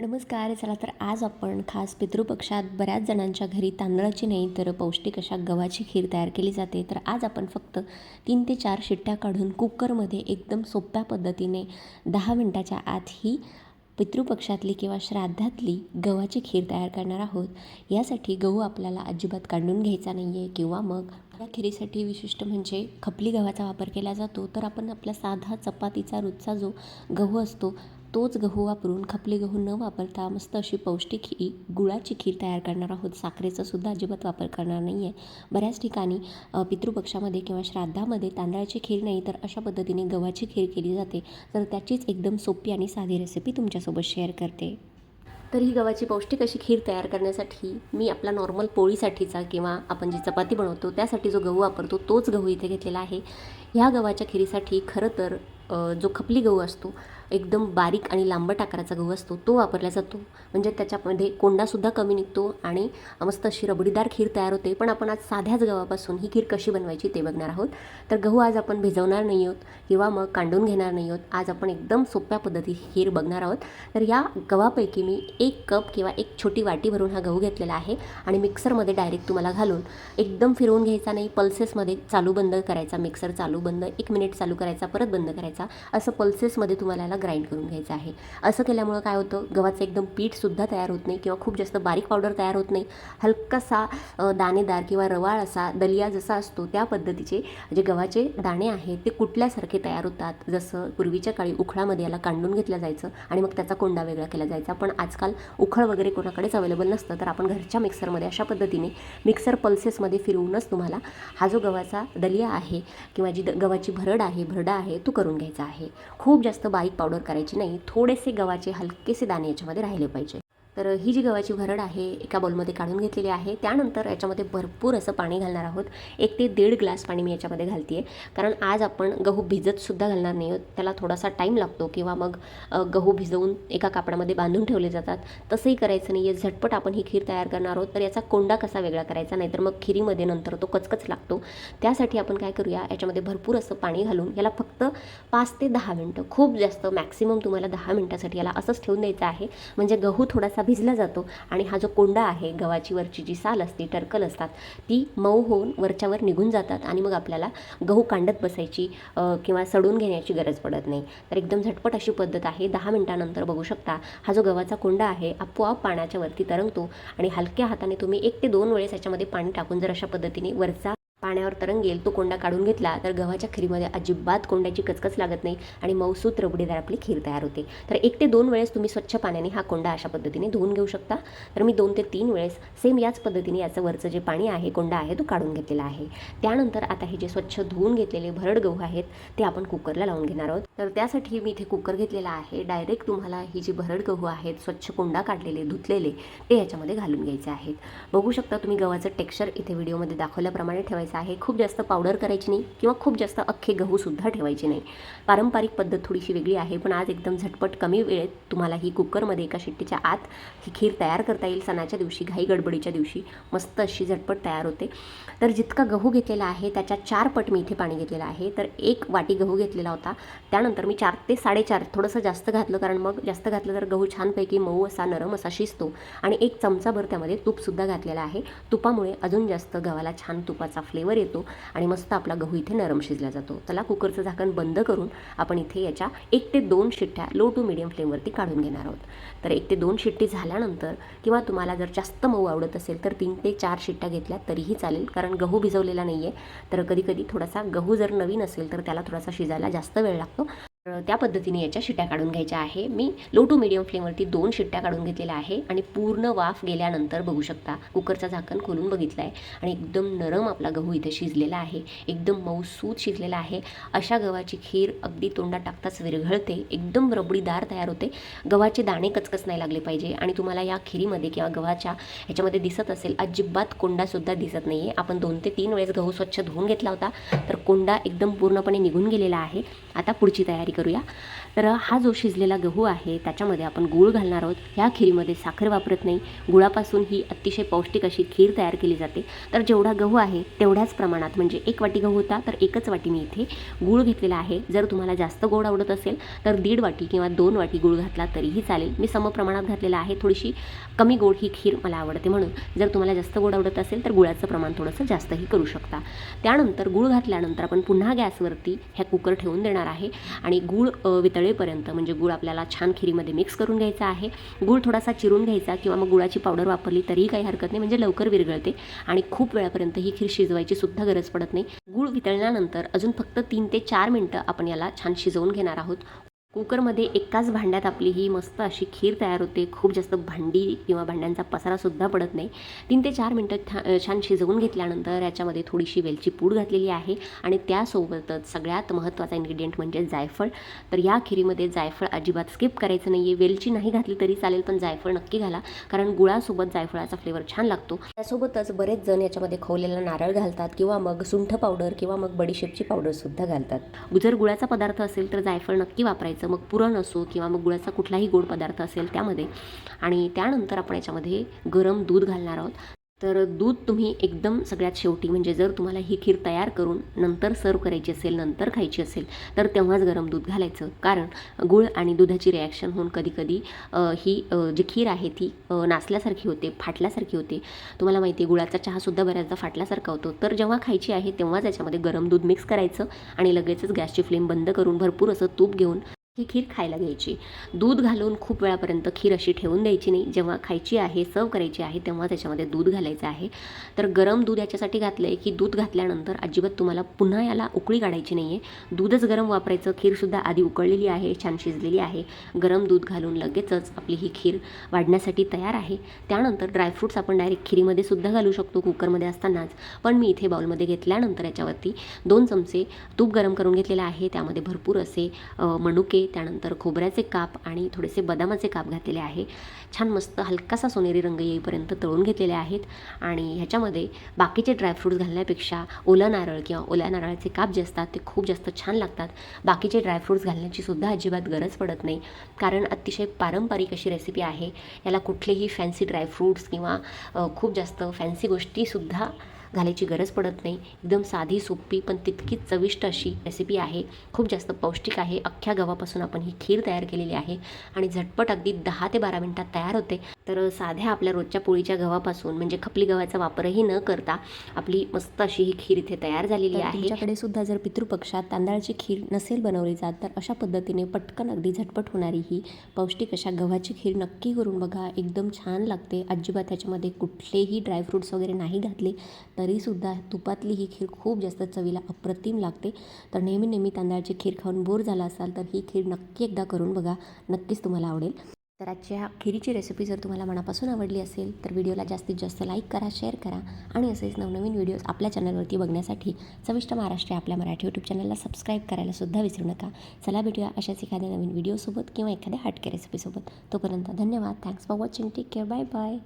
नमस्कार चला तर आज आपण खास पितृपक्षात बऱ्याच जणांच्या घरी तांदळाची नाही तर पौष्टिक अशा गव्हाची खीर तयार केली जाते. तर आज आपण फक्त तीन ते चार शिट्ट्या काढून कुकरमध्ये एकदम सोप्या पद्धतीने दहा मिनटाच्या आत ही पितृपक्षातली किंवा श्राद्धातली गव्हाची खीर तयार करणार आहोत. यासाठी गहू आपल्याला अजिबात काढून घ्यायचा नाही आहे किंवा मग या खिरीसाठी विशिष्ट म्हणजे खपली गव्हाचा वापर केला जातो. तर आपण आपला साधा चपातीचा रोजचा जो गहू असतो तोच गहू वापरून खपली गहू न वापरता मस्त अशी पौष्टिक ही गुळाची खीर तयार करणार आहोत. साखरेचा सुद्धा अजिबात वापर करणार नाही आहे बऱ्याच ठिकाणी पितृपक्षामध्ये किंवा श्राद्धामध्ये तांदळाची खीर नाही तर अशा पद्धतीने गव्हाची खीर केली जाते. तर त्याचीच एकदम सोपी आणि साधी रेसिपी तुमच्यासोबत शेअर करते. तर ही गव्हाची पौष्टिक अशी खीर तयार करण्यासाठी मी आपला नॉर्मल पोळीसाठीचा किंवा आपण जी चपाती बनवतो त्यासाठी जो गहू वापरतो तोच गहू इथे घेतलेला आहे. ह्या गव्हाच्या खिरीसाठी खरं तर जो खपली गहू असतो एकदम बारीक आणि लांबट आकाराचा गहू असतो तो वापरला जातो. म्हणजे त्याच्यामध्ये कोंडासुद्धा कमी निघतो आणि मस्त अशी रबडीदार खीर तयार होते. पण आपण आज साध्याच गव्हापासून ही खीर कशी बनवायची ते बघणार आहोत. तर गहू आज आपण भिजवणार नाही आहोत किंवा मग कांडून घेणार नाही आहोत. आज आपण एकदम सोप्या पद्धतीची खीर बघणार आहोत. तर या गव्हापैकी मी एक कप किंवा एक छोटी वाटी भरून हा गहू घेतलेला आहे आणि मिक्सरमध्ये डायरेक्ट तुम्हाला घालून एकदम फिरवून घ्यायचा नाही. पल्सेसमध्ये चालू बंद करायचा मिक्सर चालू बंद एक मिनिट चालू करायचा परत बंद करायचा. असं पल्सेसमध्ये तुम्हाला ग्राइंड करून घ्यायचं आहे. असं केल्यामुळं काय होतं गव्हाचं एकदम पीठसुद्धा तयार होत नाही किंवा खूप जास्त बारीक पावडर तयार होत नाही. हलकासा दाणेदार किंवा रवाळ असा दलिया जसा असतो त्या पद्धतीचे जे गव्हाचे दाणे आहेत ते कुठल्यासारखे तयार होतात. जसं पूर्वीच्या काळी उखळामध्ये याला कांडून घेतलं जायचं आणि मग त्याचा कोंडा वेगळा केला जायचा. पण आजकाल उखळ वगैरे कोणाकडेच अवेलेबल नसतं तर आपण घरच्या मिक्सरमध्ये अशा पद्धतीने मिक्सर पल्सेसमध्ये फिरवूनच तुम्हाला हा जो गव्हाचा दलिया आहे किंवा जी द गव्हाची भरड आहे भरडा आहे तो करून घ्यायचा आहे. खूप जास्त बारीक पावडर करायची नाही थोडेसे गव्हाचे हलकेसे दाणे याच्यामध्ये राहिले पाहिजे. तर ही जी गव्हाची भरड आहे एका बॉलमध्ये काढून घेतलेली आहे. त्यानंतर याच्यामध्ये भरपूर असं पाणी घालणार आहोत. एक ते दीड ग्लास पाणी मी याच्यामध्ये घालते आहे कारण आज आपण गहू भिजतसुद्धा घालणार नाही आहोत. त्याला थोडासा टाईम लागतो किंवा मग गहू भिजवून एका कापडामध्ये बांधून ठेवले जातात. तसंही करायचं नाही आहे झटपट आपण ही खीर तयार करणार आहोत. तर याचा कोंडा कसा वेगळा करायचा? नाहीतर मग खिरीमध्ये नंतर तो कचकच लागतो. त्यासाठी आपण काय करूया? याच्यामध्ये भरपूर असं पाणी घालून याला फक्त पाच ते दहा मिनटं खूप जास्त मॅक्सिमम तुम्हाला दहा मिनटासाठी याला असंच ठेवून द्यायचं आहे. म्हणजे गहू थोडासा भिजला जातो आणि हा जो कोंडा आहे गव्हाची वरची जी साल असते टर्कल असतात ती मऊ होऊन वरच्यावर निघून जातात आणि मग आपल्याला गहू कांडत बसायची किंवा सडून घेण्याची गरज पडत नाही. तर एकदम झटपट अशी पद्धत आहे. दहा मिनटानंतर बघू शकता हा जो गव्हाचा कोंडा आहे आपोआप पाण्याच्या वरती तरंगतो आणि हलक्या हाताने तुम्ही एक ते दोन वेळेस याच्यामध्ये पाणी टाकून जर अशा पद्धतीने वरचा पाण्यावर तरंगेल तो कोंडा काढून घेतला तर गव्हाच्या खीरीमध्ये अजिबात कोंड्याची कचकच लागत नाही आणि मौसूत रबडीदार आपली खीर तयार होते. तर एक ते दोन वेळेस तुम्ही स्वच्छ पाण्याने हा कोंडा अशा पद्धतीने धुवून घेऊ शकता. तर मी दोन ते तीन वेळेस सेम याच पद्धतीने याचं वरचं जे पाणी आहे कोंडा आहे तो काढून घेतलेला आहे. त्यानंतर आता हे जे स्वच्छ धुवून घेतलेले भरड गहू आहेत ते आपण कुकरला लावून घेणार आहोत. तर त्यासाठी मी इथे कुकर घेतलेला आहे. डायरेक्ट तुम्हाला ही जी भरड गहू आहेत स्वच्छ कोंडा काढलेले धुतलेले ते याच्यामध्ये घालून घ्यायचे आहेत. बघू शकता तुम्ही गव्हाचं टेक्स्चर इथे व्हिडिओमध्ये दाखवल्याप्रमाणे ठेवायचं आहे. खूप जास्त पावडर करायची नाही किंवा खूप जास्त अख्खे गहूसुद्धा ठेवायचे नाही. पारंपरिक पद्धत थोडीशी वेगळी आहे पण आज एकदम झटपट कमी वेळेत तुम्हाला ही कुकरमध्ये एका शिट्टीच्या आत ही खीर तयार करता येईल. सणाच्या दिवशी घाई गडबडीच्या दिवशी मस्त अशी झटपट तयार होते. तर जितका गहू घेतलेला आहे त्याच्या चार पट मी इथे पाणी घेतलेलं आहे. तर एक वाटी गहू घेतलेला होता. त्यानंतर मी चार ते साडेचार थोडंसं जास्त घातलं कारण मग जास्त घातलं तर गहू छानपैकी मऊ असा नरम असा शिजतो. आणि एक चमचाभर त्यामध्ये तूपसुद्धा घातलेला आहे. तुपामुळे अजून जास्त गव्हाला छान तुपाचा फ्लेवर वर येतो आणि मस्त आपला गहू इथे नरम शिजला जातो. त्याला कुकरचं झाकण बंद करून आपण इथे याच्या एक ते दोन शिट्ट्या लो टू मिडियम फ्लेमवरती काढून घेणार आहोत. तर एक ते दोन शिट्टी झाल्यानंतर किंवा तुम्हाला जर जास्त मऊ आवडत असेल तर तीन ते चार शिट्ट्या घेतल्या तरीही चालेल कारण गहू भिजवलेला नाही आहे तर कधीकधी थोडासा गहू जर नवीन असेल तर त्याला थोडासा शिजायला जास्त वेळ लागतो. त्या पद्धतीने याच्या शिट्ट्या काढून घ्यायच्या आहे. मी लो टू मिडियम फ्लेमवरती दोन शिट्ट्या काढून घेतलेल्या आहे आणि पूर्ण वाफ गेल्यानंतर बघू शकता कुकरचा झाकण खोलून बघितला आहे आणि एकदम नरम आपला गहू इथे शिजलेला आहे. एकदम मऊसूत शिजलेला आहे. अशा गव्हाची खीर अगदी तोंडात टाकताच विरघळते. एकदम रबडीदार तयार होते. गव्हाचे दाणे कचकच नाही लागले पाहिजे आणि तुम्हाला या खिरीमध्ये किंवा गव्हाच्या ह्याच्यामध्ये दिसत असेल अजिबात कोंडासुद्धा दिसत नाही आहे आपण दोन ते तीन वेळेस गहू स्वच्छ धुवून घेतला होता तर कोंडा एकदम पूर्णपणे निघून गेलेला आहे. आता पुढची तयारी वाटी करूया. तर हा जो शिजलेला गहू आहे त्याच्यामध्ये आपण गूळ घालणार आहोत. ह्या खीरीमध्ये साखर वापरत नाही. गुळापासून ही अतिशय पौष्टिक अशी खीर तयार केली जाते. तर जेवढा गहू आहे तेवढ्याच प्रमाणात म्हणजे एक वाटी गहू होता तर एकच वाटी मी इथे गूळ घेतलेला आहे. जर तुम्हाला जास्त गोड आवडत असेल तर दीड वाटी किंवा दोन वाटी गूळ घातला तरीही चालेल. मी समप्रमाणात घातलेला आहे. थोडीशी कमी गोड ही खीर मला आवडते म्हणून. जर तुम्हाला जास्त गोड आवडत असेल तर गुळाचं प्रमाण थोडंसं जास्तही करू शकता. त्यानंतर गूळ घातल्यानंतर आपण पुन्हा गॅसवरती ह्या कुकर ठेवून देणार आहे. आणि गूळ वितळेपर्यंत म्हणजे गूळ आपल्याला छान खिरीमध्ये मिक्स करून घ्यायचा आहे. गूळ थोडासा चिरून घ्यायचा किंवा मग गुळाची पावडर वापरली तरीही काही हरकत नाही म्हणजे लवकर विरघळते आणि खूप वेळापर्यंत ही खीर शिजवायची सुद्धा गरज पडत नाही. गूळ वितळल्यानंतर अजून फक्त तीन ते चार मिनटं आपण याला छान शिजवून घेणार आहोत. कुकरमध्ये एकाच भांड्यात आपली ही मस्त अशी खीर तयार होते. खूप जास्त भांडी किंवा भांड्यांचा पसारासुद्धा पडत नाही. तीन ते चार मिनटं छा छान शिजवून घेतल्यानंतर याच्यामध्ये थोडीशी वेलची पूड घातलेली आहे आणि त्यासोबतच सगळ्यात महत्त्वाचा इन्ग्रेडियंट म्हणजे जायफळ. तर या खिरीमध्ये जायफळ अजिबात स्किप करायचं नाही आहे वेलची नाही घातली तरी चालेल पण जायफळ नक्की घाला. कारण गुळासोबत जायफळाचा फ्लेवर छान लागतो. त्यासोबतच बरेच जण याच्यामध्ये खवलेला नारळ घालतात किंवा मग सुंठ पावडर किंवा मग बडीशेपची पावडरसुद्धा घालतात. जर गुळाचा पदार्थ असेल तर जायफळ नक्की वापरायचं. मग पुरण असो किंवा मग गुळाचा कुठलाही गोड पदार्थ असेल त्यामध्ये. आणि त्यानंतर आपण याच्यामध्ये गरम दूध घालणार आहोत. तर दूध तुम्ही एकदम सगळ्यात शेवटी म्हणजे जर तुम्हाला ही खीर तयार करून नंतर सर्व करायची असेल नंतर खायची असेल तर तेव्हाच गरम दूध घालायचं. कारण गुळ आणि दुधाची रिॲक्शन होऊन कधीकधी ही जी खीर आहे ती नाचल्यासारखी होते फाटल्यासारखी होते. तुम्हाला माहिती आहे गुळाचा चहासुद्धा बऱ्याचदा फाटल्यासारखा होतो. तर जेव्हा खायची आहे तेव्हाच याच्यामध्ये गरम दूध मिक्स करायचं आणि लगेचच गॅसची फ्लेम बंद करून भरपूर असं तूप घेऊन ही खीर खायला घ्यायची. दूध घालून खूप वेळापर्यंत खीर अशी ठेवून द्यायची नाही. जेव्हा खायची आहे सर्व करायची आहे तेव्हा त्याच्यामध्ये दूध घालायचं आहे. तर गरम दूध याच्यासाठी घातलं आहे की दूध घातल्यानंतर अजिबात तुम्हाला पुन्हा याला उकळी काढायची नाही आहे दूधच गरम वापरायचं. खीरसुद्धा आधी उकळलेली आहे छान शिजलेली आहे. गरम दूध घालून लगेचच आपली ही खीर वाढण्यासाठी तयार आहे. त्यानंतर ड्रायफ्रूट्स आपण डायरेक्ट खीरीमध्ये सुद्धा घालू शकतो. कुकरमध्ये असतानाच. पण मी इथे बाउलमध्ये घेतल्यानंतर याच्यावरती दोन चमचे तूप गरम करून घेतलेलं आहे. त्यामध्ये भरपूर असे मनुके त्यानंतर खोबऱ्याचे काप आणि थोडेसे बदामाचे काप घातलेले आहे. छान मस्त हलकासा सोनेरी रंग येईपर्यंत तळून घेतलेले आहेत. आणि ह्याच्यामध्ये बाकीचे ड्रायफ्रूट्स घालण्यापेक्षा ओला नारळ किंवा ओल्या नारळाचे काप जे असतात ते खूप जास्त छान लागतात. बाकीचे ड्रायफ्रूट्स घालण्याची सुद्धा अजिबात गरज पडत नाही. कारण अतिशय पारंपरिक अशी रेसिपी आहे. याला कुठलेही फॅन्सी ड्रायफ्रूट्स किंवा खूप जास्त फॅन्सी गोष्टीसुद्धा घालायची गरज पडत नाही. एकदम साधी सोपी पण तितकीच चविष्ट अशी रेसिपी आहे. खूप जास्त पौष्टिक आहे. अख्ख्या गव्हापासून आपण ही खीर तयार केलेली आहे. आणि झटपट अगदी दहा ते बारा मिनिटात तयार होते. तर साध्या आपल्या रोजच्या पोळीच्या गव्हापासून म्हणजे खपली गव्हाचा वापरही न करता आपली मस्त अशी ही खीर इथे तयार झालेली आहे. तुमच्याकडे सुद्धा जर पितृपक्षात तांदळाची खीर नसेल बनवली जात तर अशा पद्धतीने पटकन अगदी झटपट होणारी ही पौष्टिक अशा गव्हाची खीर नक्की करून बघा. एकदम छान लागते. अजिबात त्याच्यामध्ये कुठलेही ड्रायफ्रूट्स वगैरे नाही घातले. तरीसुद्धा तुपातली ही खीर खूप जास्त चवीला अप्रतिम लागते. तर नेहमी नेहमी तांदळाची खीर खाऊन बोर झाला असाल तर ही खीर नक्की एकदा करून बघा. नक्कीच तुम्हाला आवडेल. तर आजच्या खिरीची रेसिपी जर तुम्हाला मनापासून आवडली असेल तर व्हिडिओला जास्तीत जास्त लाईक करा शेअर करा आणि असेच नवनवीन व्हिडिओज आपल्या चॅनलवरती बघण्यासाठी चविष्ट महाराष्ट्र आपल्या मराठी यूट्यूब चॅनलला सबस्क्राईब करायला सुद्धा विसरू नका. चला भेटूया अशाच एखाद्या नवीन व्हिडिओसोबत किंवा एखाद्या हटके रेसिपीसोबत तोपर्यंत धन्यवाद. Thanks for watching take care bye bye